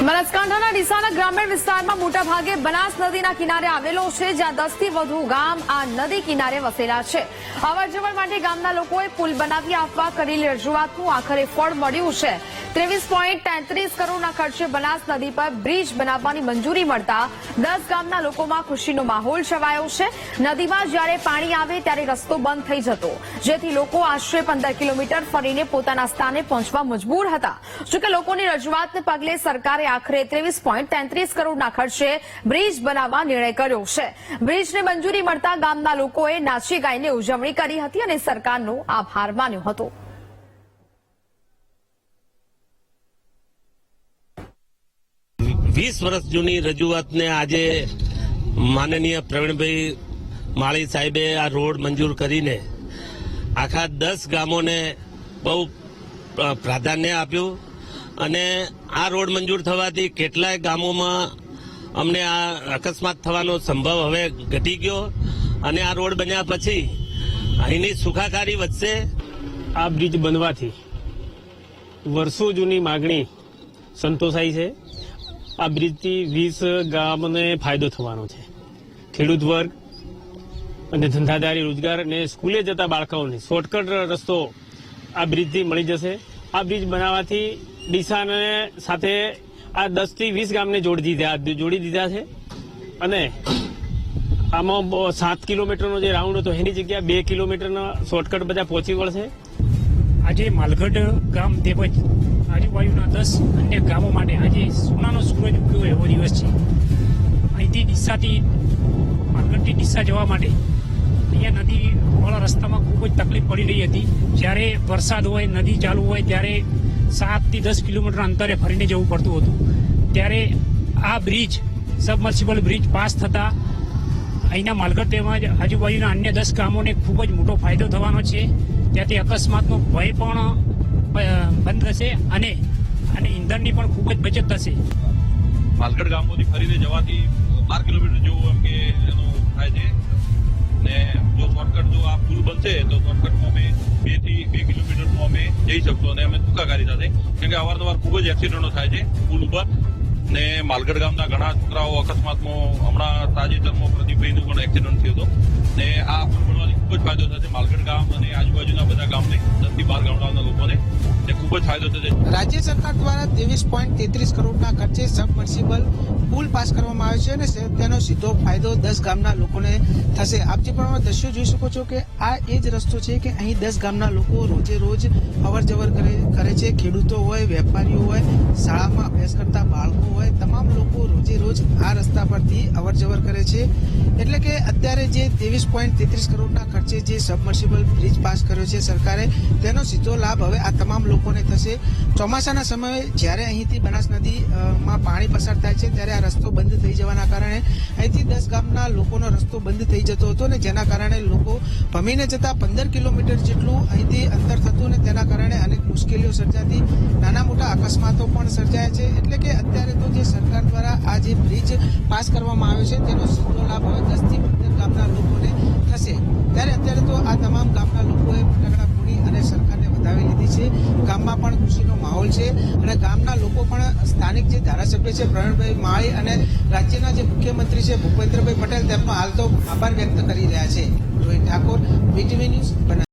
हमारा डिस्काउंट है ना ડીસાના ગ્રામીણ વિસ્તારમાં મોટા ભાગે બનાસ નદીના કિનારે આવેલો છે, જ્યાં દસથી વધુ ગામ આ નદી કિનારે વસેલા છે. અવરજવર માટે ગામના લોકોએ પુલ બનાવી આપવા કરેલી રજૂઆતનું આખરે ફળ મળ્યું છે. ત્રેવીસ પોઈન્ટ તેત્રીસ કરોડના ખર્ચે બનાસ નદી પર બ્રિજ બનાવવાની મંજૂરી મળતા દસ ગામના લોકોમાં ખુશીનો માહોલ છવાયો છે. નદીમાં જ્યારે પાણી આવે ત્યારે રસ્તો બંધ થઈ જતો. જેથી લોકો આશરે પંદર કિલોમીટર ફરીને પોતાના સ્થાને પહોંચવા મજબૂર હતા. જોકે લોકોની રજૂઆતને પગલે સરકારે આખરે ત્રેવીસ પોઈન્ટ તેત્રીસ કરોડના ખર્ચે બ્રિજ બનાવવા નિર્ણય કર્યો છે. બ્રિજને મંજૂરી મળતા ગામના લોકોએ નાચી ગાઈને ઉજવણી કરી હતી અને સરકારનો આભાર માન્યો હતો. વીસ વર્ષ જૂની રજૂઆતને આજે માનનીય પ્રવીણભાઈ માળી સાહેબે આ રોડ મંજૂર કરીને આખા દસ ગામોને બહુ પ્રાધાન્ય આપ્યું. અને આ રોડ મંજૂર થવાથી કેટલાય ગામોમાં અમને આ અકસ્માત થવાનો સંભવ હવે ઘટી ગયો અને આ રોડ બન્યા પછી અહીંની સુખાકારી વધશે. આ બ્રિજ બનવાથી વર્ષો જૂની માગણી સંતોષાઈ છે. આ બ્રિજથી વીસ ગામને ફાયદો થવાનો છે. ખેડૂત વર્ગ અને ધંધાદારી રોજગાર અને સ્કૂલે જતા બાળકોને શોર્ટકટ રસ્તો આ બ્રિજથી મળી જશે. આ બ્રિજ બનાવવાથી ડીસાને સાથે આ દસથી વીસ ગામને જોડી દીધા જોડી દીધા છે. અને આમાં સાત કિલોમીટરનો જે રાઉન્ડ હતો, એની જગ્યાએ બે કિલોમીટરના શોર્ટકટ બધા પહોંચી વળશે. આજે માલગઢ ગામ તેમજ આજુબાજુના દસ અન્ય ગામો માટે આજે સોનાનો સૂરજ ઉગ્યો એવો દિવસ છે. અહીંથી ડીસાથી માલગઢથી ડીસા જવા માટે અહીંયા નદી વાળા રસ્તામાં ખૂબ જ તકલીફ પડી રહી હતી. જ્યારે વરસાદ હોય, નદી ચાલુ હોય, ત્યારે સાતથી દસ કિલોમીટર અંતરે ફરીને જવું પડતું હતું. ત્યારે આ બ્રિજ, સબમર્સિબલ બ્રિજ પાસ થતા અહીંના માલગઢ તેમજ આજુબાજુના અન્ય દસ ગામોને ખૂબ જ મોટો ફાયદો થવાનો છે. ત્યાંથી અકસ્માતનો ભય પણ બંધ થશે અને અને ઈંધણની પણ ખૂબ જ બચત થશે. માલગઢ ગામોથી ફરીને જવાથી બાર કિલોમીટર જેવું એમ કે એનો થાય છે. ને જો શોર્ટકટ જો આ પુલ બનશે, તો શોર્ટકટમાં બેથી બે કિલોમીટરમાં અમે જઈ શકતો અને અમે ટૂંકાકારી સાથે. કેમ કે અવારનવાર ખૂબ જ એક્સિડન્ટો થાય છે પુલ ઉપર. ને માલગઢ ગામના ઘણા છોકરાઓ અકસ્માતમાં હમણાં તાજેતરમાં પ્રદીપભાઈનું પણ એક્સિડન્ટ થયો હતો. ને આ પુલ ખૂબ જ ફાયદો થશે માલગઢ ગામ અને આજુબાજુના બધા ગામને ફાયદો થશે. રાજ્ય સરકાર દ્વારા ત્રેવીસ પોઈન્ટ તેત્રીસ કરોડના ખર્ચે સબમર્સિબલ પુલ પાસ કરવામાં આવે છે અને તેનો સીધો ફાયદો દસ ગામના લોકોને થશે. આપ જે પ્રમાણે દ્રશ્યો જોઈ શકો છો કે આ એ જ રસ્તો છે કે અહીં દસ ગામના લોકો રોજે રોજ અવર જવર કરે કરે છે. ખેડૂતો હોય, વેપારીઓ હોય, શાળામાં અભ્યાસ કરતા બાળકો હોય, તમામ લોકો રોજે રોજ આ રસ્તા પરથી અવર જવર કરે છે. એટલે કે અત્યારે જે ત્રેવીસ પોઈન્ટ તેત્રીસ કરોડના ખર્ચે જે સબમર્સિબલ બ્રિજ પાસ કર્યો છે સરકારે, તેનો સીધો લાભ હવે આ તમામ લોકોને થશે. ચોમાસાના સમયે જ્યારે અહીંથી બનાસ નદીમાં પાણી પસાર થાય છે, ત્યારે આ રસ્તો બંધ થઈ જવાના કારણે અહીંથી દસ ગામના લોકોનો રસ્તો બંધ થઈ જતો હતો ને જેના કારણે લોકો ભમીને જતા પંદર કિલોમીટર જેટલું અહીંથી અંતર થતું ને તેના કારણે અનેક મુશ્કેલીઓ સર્જાતી. નાના મોટા અકસ્માતો પણ સર્જાય છે. એટલે કે અત્યારે તો જે સરકાર દ્વારા આ જે બ્રિજ પાસ કરવામાં આવ્યો છે, તેનો સીધો લાભ હવે દસથી પંદર ગામના લોકોને થશે. ત્યારે અત્યારે તો આ તમામ ગામના લોકોએ ફટાકડા ફોડી અને સરકારને વધાવી લીધી છે ગામમાં પણ ખુશીનો માહોલ છે અને ગામના લોકો પણ સ્થાનિક જે ધારાસભ્ય છે, પ્રવીણભાઈ માળી અને રાજ્યના જે મુખ્યમંત્રી છે, ભૂપેન્દ્રભાઈ પટેલ, તેમનો હાલ તો આભાર વ્યક્ત કરી રહ્યા છે. Rohit Thakor VTV news